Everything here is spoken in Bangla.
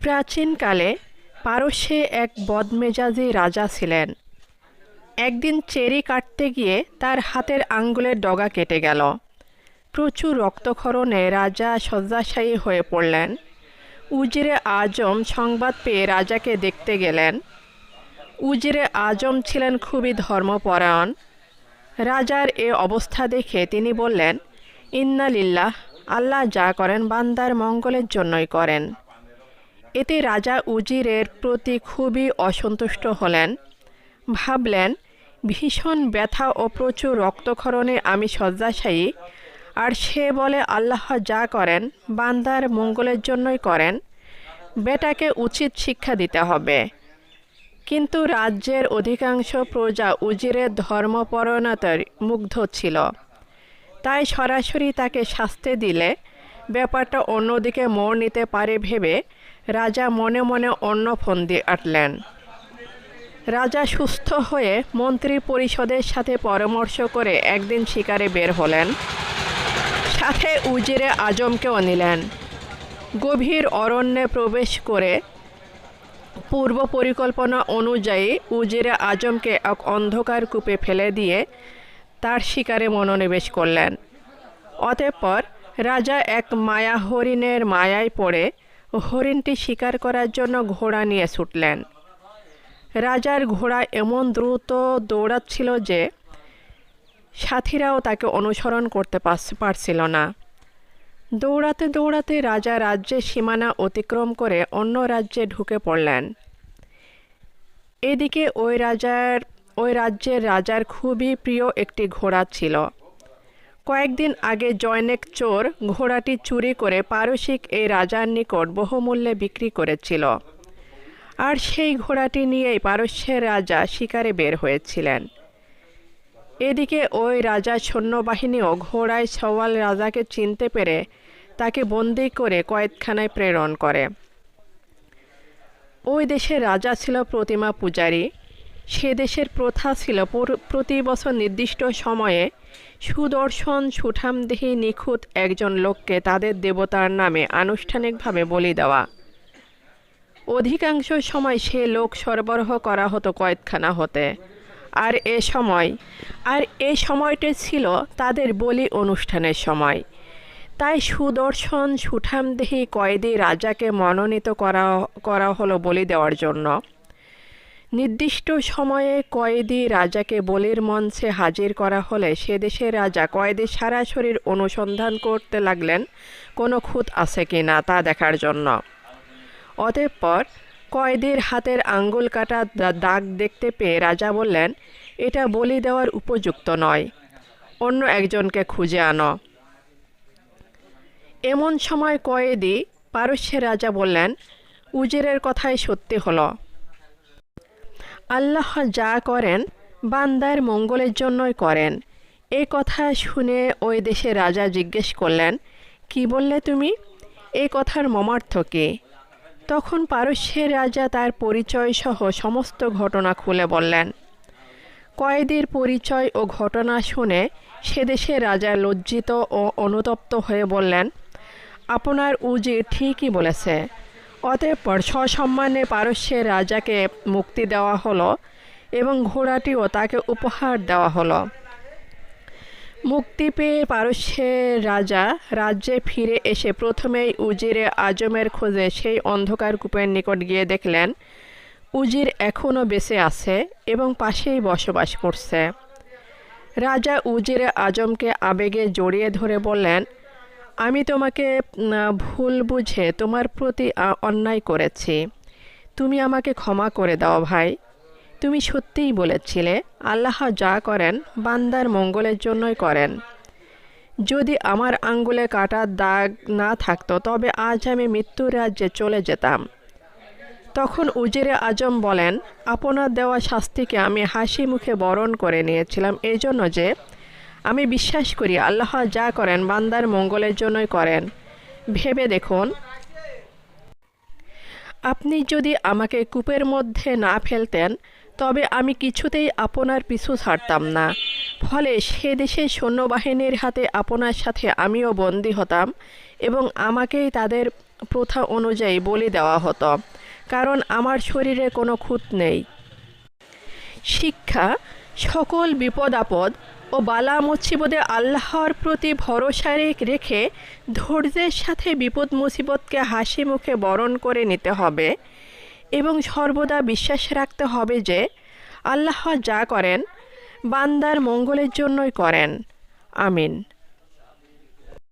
প্রাচীনকালে পারস্যে এক বদমেজাজি রাজা ছিলেন। একদিন চেরি কাটতে গিয়ে তার হাতের আঙ্গুলের ডগা কেটে গেল। প্রচুর রক্তক্ষরণে রাজা শয্যাশায়ী হয়ে পড়লেন। উজিরে আজম সংবাদ পেয়ে রাজাকে দেখতে গেলেন। উজিরে আজম ছিলেন খুবই ধর্মপরায়ণ। রাজার এ অবস্থা দেখে তিনি বললেন, ইন্নালিল্লাহ, আল্লাহ যা করেন বান্দার মঙ্গলের জন্যই করেন। এতে রাজা উজিরের প্রতি খুবই অসন্তুষ্ট হলেন। ভাবলেন, ভীষণ ব্যথা ও প্রচুর রক্তক্ষরণে আমি শয্যাশায়ী, আর সে বলে আল্লাহ যা করেন, বান্দার মঙ্গলের জন্যই করেন, বেটাকে উচিত শিক্ষা দিতে হবে। কিন্তু রাজ্যের অধিকাংশ প্রজা উজিরের ধর্মপরণতার মুগ্ধ ছিল। তাই সরাসরি তাকে শাস্তি দিলে ব্যাপারটা অন্যদিকে মোড় নিতে পারে ভেবে রাজা মনে মনে অন্য ফন্দি আটলেন। রাজা সুস্থ হয়ে মন্ত্রী পরিষদের সাথে পরামর্শ করে একদিন শিকারে বের হলেন। সাথে উজিরে আজমকেও নিলেন। গভীর অরণ্যে প্রবেশ করে পূর্ব পরিকল্পনা অনুযায়ী উজিরে আজমকে এক অন্ধকার কূপে ফেলে দিয়ে তার শিকারে মনোনিবেশ করলেন। অতঃপর রাজা এক মায়া হরিণের মায়ায় পড়ে হরিণটি শিকার করার জন্য ঘোড়া নিয়ে ছুটলেন। রাজার ঘোড়া এমন দ্রুত দৌড়াচ্ছিল যে সাথীরাও তাকে অনুসরণ করতে পারছিল না। দৌড়াতে দৌড়াতে রাজা রাজ্যের সীমানা অতিক্রম করে অন্য রাজ্যে ঢুকে পড়লেন। এদিকে ওই রাজার, ওই রাজ্যের রাজার খুবই প্রিয় একটি ঘোড়া ছিল। কয়েকদিন আগে জয়নেক চোর ঘোড়াটি চুরি করে পারসিক এই রাজার নিকট বহুমূল্যে বিক্রি করেছিল। আর সেই ঘোড়াটি নিয়েই পারস্যের রাজা শিকারে বের হয়েছিলেন। এদিকে ওই রাজার সৈন্যবাহিনীও ঘোড়ায় সওয়াল রাজাকে চিনতে পেরে তাকে বন্দি করে কয়েদখানায় প্রেরণ করে। ওই দেশের রাজা ছিল প্রতিমা পূজারী। সে দেশের প্রথা ছিল প্রতি বছর নির্দিষ্ট সময়ে সুদর্শন সুঠামদেহী নিখুঁত একজন লোককে তাদের দেবতার নামে আনুষ্ঠানিকভাবে বলি দেওয়া। অধিকাংশ সময় সে লোক সরবরাহ করা হতো কয়েদখানা হতে। আর এ সময়, আর এ সময়টা ছিল তাদের বলি অনুষ্ঠানের সময়। তাই সুদর্শন সুঠামদেহী কয়েদি রাজাকে মনোনীত করা করা হলো বলি দেওয়ার জন্য। নির্দিষ্ট সময়ে কয়েদি রাজাকে বলির মঞ্চে হাজির করা হলে সে দেশের রাজা কয়েদির সারা শরীর অনুসন্ধান করতে লাগলেন, কোনো খুঁত আছে কি না তা দেখার জন্য। অতঃপর কয়েদির হাতের আঙ্গুল কাটা দাগ দেখতে পেয়ে রাজা বললেন, এটা বলি দেওয়ার উপযুক্ত নয়। অন্য একজনকে খুঁজে আনো। এমন সময় কয়েদি পারস্যের রাজা বললেন, উজিরের কথাই সত্যি হলো। আল্লাহ যা করেন, বান্দার মঙ্গলের জন্যই করেন। এই কথা শুনে ওই দেশের রাজা জিজ্ঞেস করলেন, কি বললে তুমি? এ কথার মমার্থ কী? তখন পারস্যের রাজা তার পরিচয় সহ সমস্ত ঘটনা খুলে বললেন। কয়েদির পরিচয় ও ঘটনা শুনে সে দেশের রাজা লজ্জিত ও অনুতপ্ত হয়ে বললেন, আপনার উজির ঠিকই বলেছে। অতঃপর সসম্মানে পারস্যের রাজাকে মুক্তি দেওয়া হলো এবং ঘোড়াটিও তাকে উপহার দেওয়া হলো। মুক্তি পেয়ে পারস্যের রাজা রাজ্যে ফিরে এসে প্রথমেই উজিরে আজমের খোঁজে সেই অন্ধকার কূপের নিকট গিয়ে দেখলেন, উজির এখনও বেঁচে আছে এবং পাশেই বসবাস করছে। রাজা উজিরে আজমকে আবেগে জড়িয়ে ধরে বললেন আমি তোমাকে ভুল বুঝে তোমার প্রতি অন্যায় করেছি। তুমি আমাকে ক্ষমা করে দাও ভাই। তুমি সত্যিই বলেছিলে, আল্লাহ যা করেন, বান্দার মঙ্গলের জন্যই করেন। যদি আমার আঙ্গুলে কাটার দাগ না থাকতো, তবে আজ আমি মৃত্যুর রাজ্যে চলে যেতাম। তখন উজিরে আজম বলেন, আপনার দেওয়া শাস্তিকে আমি হাসি মুখে বরণ করে নিয়েছিলাম। এই জন্য যে আমি বিশ্বাস করি আল্লাহ যা করেন, বান্দার মঙ্গলের জন্যই করেন। ভেবে দেখুন। আপনি যদি আমাকে কূপের মধ্যে না ফেলতেন, তবে আমি কিছুতেই আপনার পিছু ছাড়তাম না। ফলে সে দেশের সৈন্যবাহিনীর হাতে আপনার সাথে আমিও বন্দী হতাম এবং আমাকেই তাদের প্রথা অনুযায়ী বলি দেওয়া হতো, কারণ আমার শরীরে কোনো খুঁত নেই। শিক্ষা সকল বিপদ আপদ ও বালা মুসিবদে আল্লাহর প্রতি ভরসা রেখে ধৈর্যের সাথে বিপদ মুসিবতকে হাসি মুখে বরণ করে নিতে হবে এবং সর্বদা বিশ্বাস রাখতে হবে যে আল্লাহ যা করেন, বান্দার মঙ্গলের জন্যই করেন। আমিন।